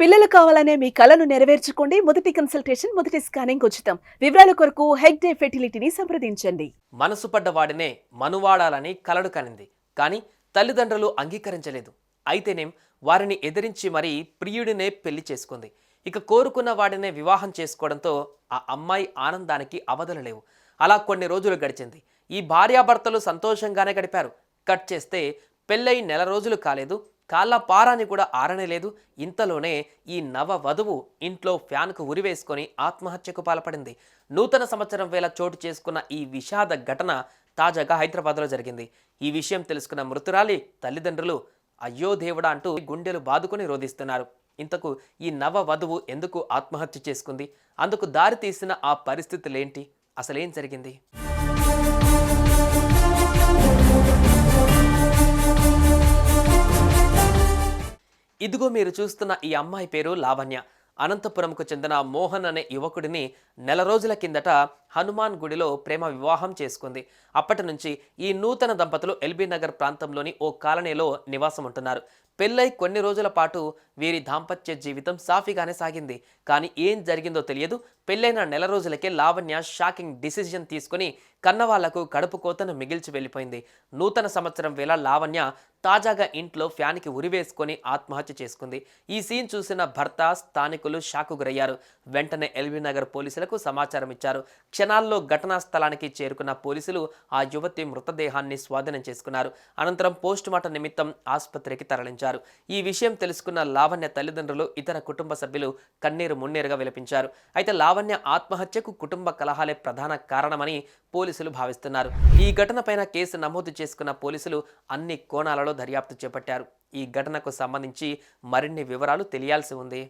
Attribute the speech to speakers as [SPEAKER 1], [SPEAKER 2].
[SPEAKER 1] పిల్లలు కావాలనే మీ కలను నెరవేర్చుకోండి. మొదటి కన్సల్టేషన్ మొదటి స్కానింగ్ ఉచితం. వివరాల కొరకు హెగ్ డే ఫెర్టిలిటీని సంప్రదించండి.
[SPEAKER 2] మనసు పడ్డవాడినే మనువాడాలని కలడు కనింది. కానీ తల్లిదండ్రులు అంగీకరించలేదు. అయితేనేం వారిని ఎదిరించి మరీ ప్రియుడినే పెళ్ళి చేసుకుంది. ఇక కోరుకున్న వాడినే వివాహం చేసుకోవడంతో ఆ అమ్మాయి ఆనందానికి అవధులు లేవు. అలా కొన్ని రోజులు గడిచింది. ఈ భార్యాభర్తలు సంతోషంగానే గడిపారు. కట్ చేస్తే పెళ్ళై నెల రోజులు కాలేదు. కాళ్ళ పారాని కూడా ఆరనేలేదు. ఇంతలోనే ఈ నవ వధువు ఇంట్లో ఫ్యాన్కు ఉరివేసుకొని ఆత్మహత్యకు పాల్పడింది. నూతన సంవత్సరం వేళ చోటు చేసుకున్న ఈ విషాద ఘటన తాజాగా హైదరాబాద్లో జరిగింది. ఈ విషయం తెలుసుకున్న మృతురాలి తల్లిదండ్రులు అయ్యో దేవుడా అంటూ గుండెలు బాదుకొని రోధిస్తున్నారు. ఇంతకు ఈ నవ వధువు ఎందుకు ఆత్మహత్య చేసుకుంది? అందుకు దారి తీసిన ఆ పరిస్థితులేంటి? అసలేం జరిగింది? ఇదిగో మీరు చూస్తున్న ఈ అమ్మాయి పేరు లావణ్య. అనంతపురంకు చెందిన మోహన్ అనే యువకుడిని నెల రోజుల కిందట హనుమాన్ గుడిలో ప్రేమ వివాహం చేసుకుంది. అప్పటి నుంచి ఈ నూతన దంపతులు ఎల్బీ నగర్ ప్రాంతంలోని ఓ కాలనీలో నివాసం ఉంటున్నారు. పెళ్ళై కొన్ని రోజుల పాటు వీరి దాంపత్య జీవితం సాఫీగానే సాగింది. కానీ ఏం జరిగిందో తెలియదు. పెళ్ళైన నెల రోజులకే లావణ్య షాకింగ్ డిసిజన్ తీసుకుని కన్నవాళ్ళకు కడుపు కోతను మిగిల్చి వెళ్ళిపోయింది. నూతన సంవత్సరం వేళ లావణ్య తాజాగా ఇంట్లో ఫ్యాన్కి ఉరివేసుకొని ఆత్మహత్య చేసుకుంది. ఈ సీన్ చూసిన భర్త స్థానికులు షాకు గురయ్యారు వెంటనే ఎల్బీ నగర్ పోలీసులకు సమాచారం ఇచ్చారు. క్షణాల్లో ఘటనా స్థలానికి చేరుకున్న పోలీసులు ఆ యువతి మృతదేహాన్ని స్వాధీనం చేసుకున్నారు. అనంతరం పోస్టుమార్టం నిమిత్తం ఆసుపత్రికి తరలించారు. ఈ విషయం తెలుసుకున్న లావణ్య తల్లిదండ్రులు ఇతర కుటుంబ సభ్యులు కన్నీరు మున్నీరుగా విలపించారు. అయితే లావణ్య ఆత్మహత్యకు కుటుంబ కలహాలే ప్రధాన కారణమని పోలీసులు భావిస్తున్నారు. ఈ ఘటనపైన కేసు నమోదు చేసుకున్న పోలీసులు అన్ని కోణాలలో దర్యాప్తు చేపట్టారు. ఈ ఘటనకు సంబంధించి మరిన్ని వివరాలు తెలియాల్సి ఉంది.